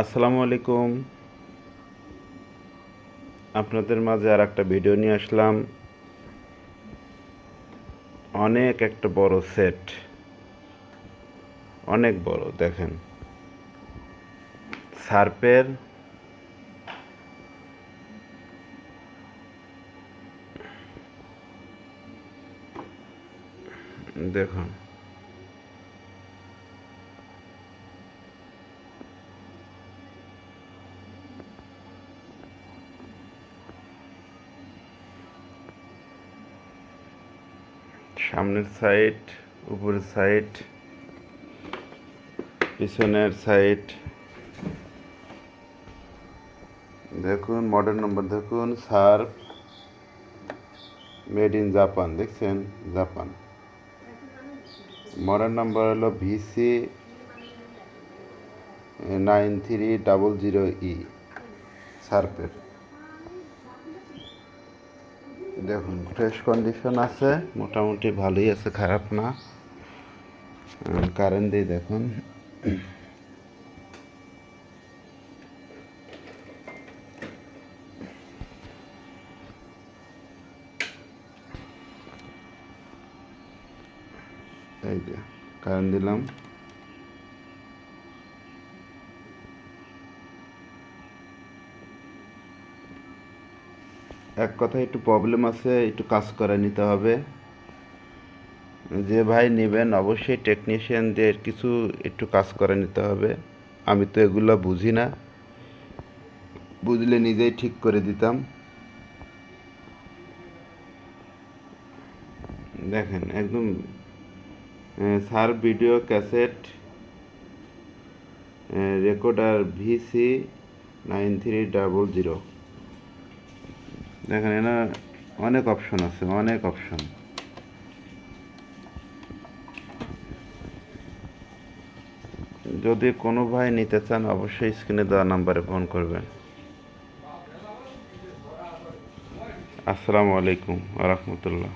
আসসালামু আলাইকুম। আপনাদের মাঝে আর একটা ভিডিও নিয়ে আসলাম। অনেক একটা বড় সেট। অনেক বড়, দেখেন। সার্পের দেখুন। সামনের সাইড উপরের সাইড পিছনের সাইড দেখুন মডেল নম্বর দেখুন সার্ফ মেড ইন জাপান দেখছেন? জাপান মডেল নম্বর হলো VC nine three double zero E সার্ফের দেখুন ফ্রেশ কন্ডিশন আছে, মোটামুটি ভালোই আছে, খারাপ না। কারেন্ট দিয়ে দেখুন। এই যে কারেন্ট দিলাম। এক কথায় একটু প্রবলেম আছে, একটু কাজ করে নিতে হবে। যে ভাই নেবেন, অবশ্যই টেকনিশিয়ানদের কিছু একটু কাজ করে নিতে হবে। আমি তো এগুলো বুঝি না। বুঝলে নিজেই ঠিক করে দিতাম। দেখেন, একদম Sharp video cassette recorder VC nine three double zero. দেখেন এনা অনেক অপশন আছে, অনেক অপশন যদি কোনো ভাই নিতে চান, অবশ্যই স্ক্রিনে দেওয়া নাম্বারে ফোন করবেন। আসসালামু আলাইকুম রহমতুল্লাহ।